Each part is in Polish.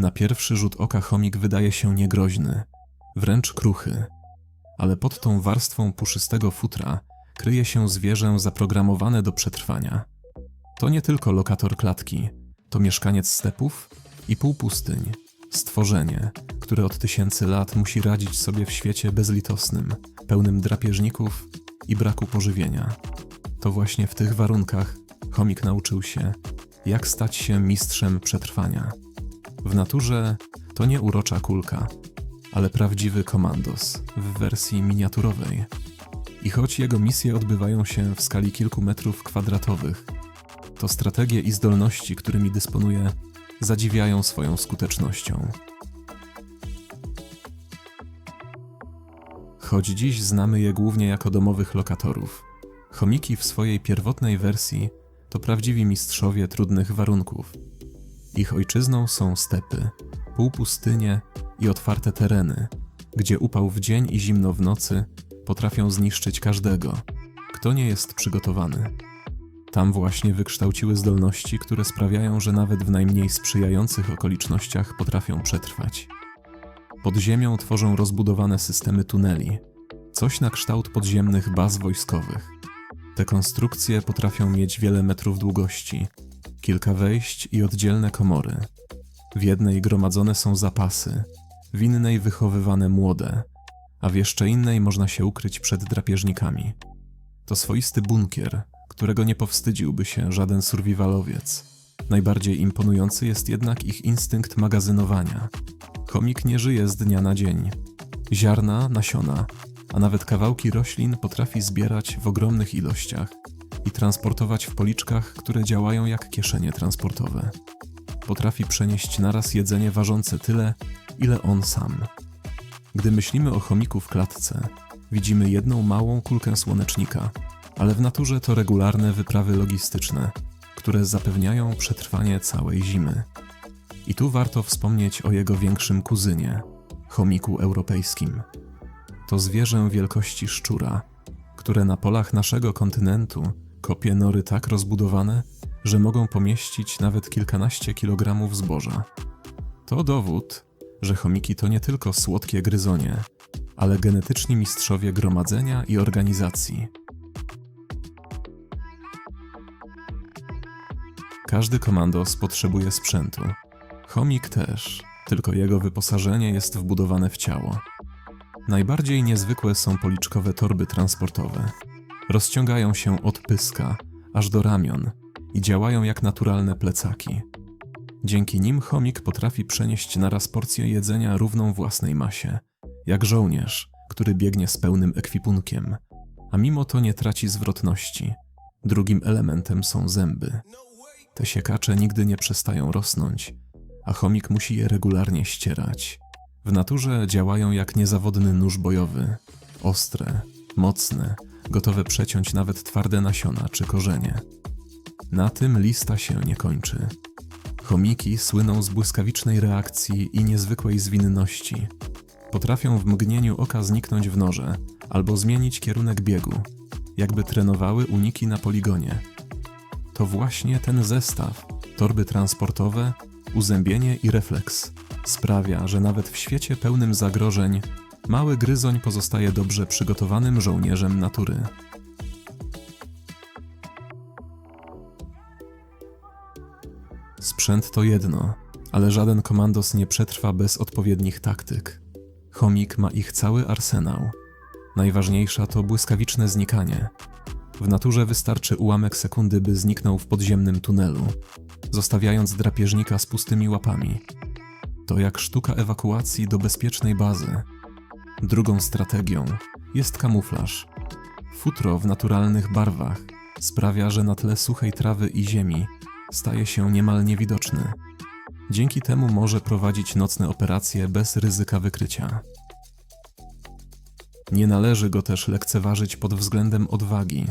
Na pierwszy rzut oka chomik wydaje się niegroźny, wręcz kruchy, ale pod tą warstwą puszystego futra kryje się zwierzę zaprogramowane do przetrwania. To nie tylko lokator klatki, to mieszkaniec stepów i półpustyń, stworzenie, które od tysięcy lat musi radzić sobie w świecie bezlitosnym, pełnym drapieżników i braku pożywienia. To właśnie w tych warunkach chomik nauczył się, jak stać się mistrzem przetrwania. W naturze to nie urocza kulka, ale prawdziwy komandos w wersji miniaturowej. I choć jego misje odbywają się w skali kilku metrów kwadratowych, to strategie i zdolności, którymi dysponuje, zadziwiają swoją skutecznością. Choć dziś znamy je głównie jako domowych lokatorów, chomiki w swojej pierwotnej wersji to prawdziwi mistrzowie trudnych warunków. Ich ojczyzną są stepy, półpustynie i otwarte tereny, gdzie upał w dzień i zimno w nocy potrafią zniszczyć każdego, kto nie jest przygotowany. Tam właśnie wykształciły zdolności, które sprawiają, że nawet w najmniej sprzyjających okolicznościach potrafią przetrwać. Pod ziemią tworzą rozbudowane systemy tuneli, coś na kształt podziemnych baz wojskowych. Te konstrukcje potrafią mieć wiele metrów długości, kilka wejść i oddzielne komory. W jednej gromadzone są zapasy, w innej wychowywane młode, a w jeszcze innej można się ukryć przed drapieżnikami. To swoisty bunkier, którego nie powstydziłby się żaden survivalowiec. Najbardziej imponujący jest jednak ich instynkt magazynowania. Chomik nie żyje z dnia na dzień. Ziarna, nasiona, a nawet kawałki roślin potrafi zbierać w ogromnych ilościach i transportować w policzkach, które działają jak kieszenie transportowe. Potrafi przenieść naraz jedzenie ważące tyle, ile on sam. Gdy myślimy o chomiku w klatce, widzimy jedną małą kulkę słonecznika, ale w naturze to regularne wyprawy logistyczne, które zapewniają przetrwanie całej zimy. I tu warto wspomnieć o jego większym kuzynie, chomiku europejskim. To zwierzę wielkości szczura, które na polach naszego kontynentu kopie nory tak rozbudowane, że mogą pomieścić nawet kilkanaście kilogramów zboża. To dowód, że chomiki to nie tylko słodkie gryzonie, ale genetyczni mistrzowie gromadzenia i organizacji. Każdy komandos potrzebuje sprzętu. Chomik też, tylko jego wyposażenie jest wbudowane w ciało. Najbardziej niezwykłe są policzkowe torby transportowe. Rozciągają się od pyska aż do ramion i działają jak naturalne plecaki. Dzięki nim chomik potrafi przenieść naraz porcję jedzenia równą własnej masie, jak żołnierz, który biegnie z pełnym ekwipunkiem, a mimo to nie traci zwrotności. Drugim elementem są zęby. Te siekacze nigdy nie przestają rosnąć, a chomik musi je regularnie ścierać. W naturze działają jak niezawodny nóż bojowy, ostre, mocne, gotowe przeciąć nawet twarde nasiona czy korzenie. Na tym lista się nie kończy. Chomiki słyną z błyskawicznej reakcji i niezwykłej zwinności. Potrafią w mgnieniu oka zniknąć w norze albo zmienić kierunek biegu, jakby trenowały uniki na poligonie. To właśnie ten zestaw torby transportowe, uzębienie i refleks sprawia, że nawet w świecie pełnym zagrożeń mały gryzoń pozostaje dobrze przygotowanym żołnierzem natury. Sprzęt to jedno, ale żaden komandos nie przetrwa bez odpowiednich taktyk. Chomik ma ich cały arsenał. Najważniejsza to błyskawiczne znikanie. W naturze wystarczy ułamek sekundy, by zniknął w podziemnym tunelu, zostawiając drapieżnika z pustymi łapami. To jak sztuka ewakuacji do bezpiecznej bazy. Drugą strategią jest kamuflaż. Futro w naturalnych barwach sprawia, że na tle suchej trawy i ziemi staje się niemal niewidoczny. Dzięki temu może prowadzić nocne operacje bez ryzyka wykrycia. Nie należy go też lekceważyć pod względem odwagi.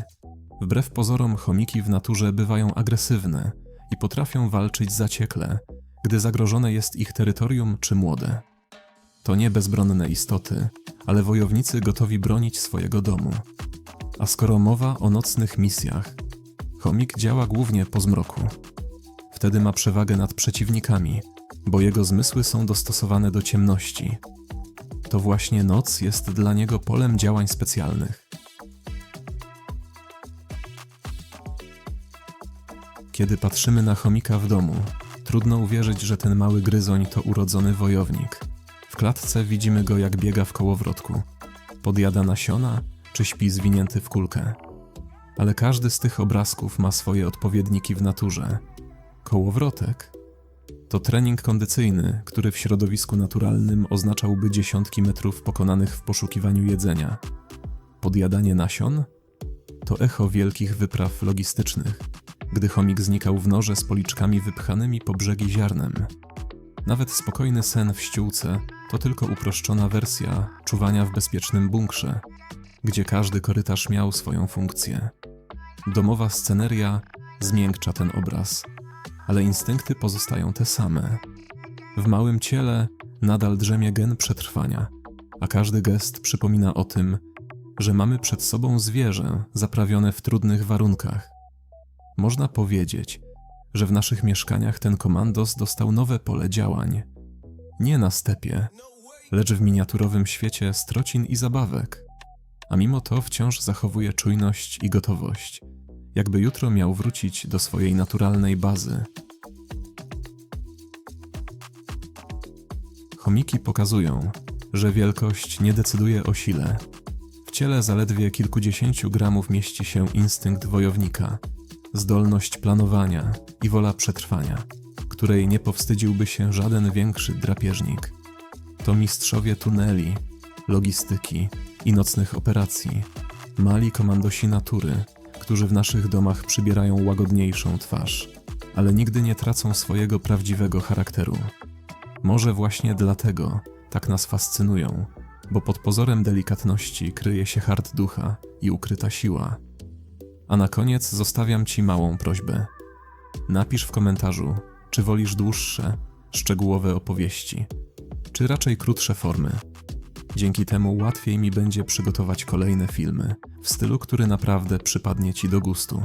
Wbrew pozorom, chomiki w naturze bywają agresywne i potrafią walczyć zaciekle, gdy zagrożone jest ich terytorium czy młode. To nie bezbronne istoty, ale wojownicy gotowi bronić swojego domu. A skoro mowa o nocnych misjach, chomik działa głównie po zmroku. Wtedy ma przewagę nad przeciwnikami, bo jego zmysły są dostosowane do ciemności. To właśnie noc jest dla niego polem działań specjalnych. Kiedy patrzymy na chomika w domu, trudno uwierzyć, że ten mały gryzoń to urodzony wojownik. Klatce widzimy go, jak biega w kołowrotku. Podjada nasiona, czy śpi zwinięty w kulkę. Ale każdy z tych obrazków ma swoje odpowiedniki w naturze. Kołowrotek to trening kondycyjny, który w środowisku naturalnym oznaczałby dziesiątki metrów pokonanych w poszukiwaniu jedzenia. Podjadanie nasion to echo wielkich wypraw logistycznych, gdy chomik znikał w norze z policzkami wypchanymi po brzegi ziarnem. Nawet spokojny sen w ściółce to tylko uproszczona wersja czuwania w bezpiecznym bunkrze, gdzie każdy korytarz miał swoją funkcję. Domowa sceneria zmiękcza ten obraz, ale instynkty pozostają te same. W małym ciele nadal drzemie gen przetrwania, a każdy gest przypomina o tym, że mamy przed sobą zwierzę zaprawione w trudnych warunkach. Można powiedzieć, że w naszych mieszkaniach ten komandos dostał nowe pole działań. Nie na stepie, lecz w miniaturowym świecie strocin i zabawek. A mimo to wciąż zachowuje czujność i gotowość, jakby jutro miał wrócić do swojej naturalnej bazy. Chomiki pokazują, że wielkość nie decyduje o sile. W ciele zaledwie kilkudziesięciu gramów mieści się instynkt wojownika, zdolność planowania i wola przetrwania, której nie powstydziłby się żaden większy drapieżnik. To mistrzowie tuneli, logistyki i nocnych operacji, mali komandosi natury, którzy w naszych domach przybierają łagodniejszą twarz, ale nigdy nie tracą swojego prawdziwego charakteru. Może właśnie dlatego tak nas fascynują, bo pod pozorem delikatności kryje się hart ducha i ukryta siła. A na koniec zostawiam Ci małą prośbę. Napisz w komentarzu, czy wolisz dłuższe, szczegółowe opowieści, czy raczej krótsze formy. Dzięki temu łatwiej mi będzie przygotować kolejne filmy w stylu, który naprawdę przypadnie Ci do gustu.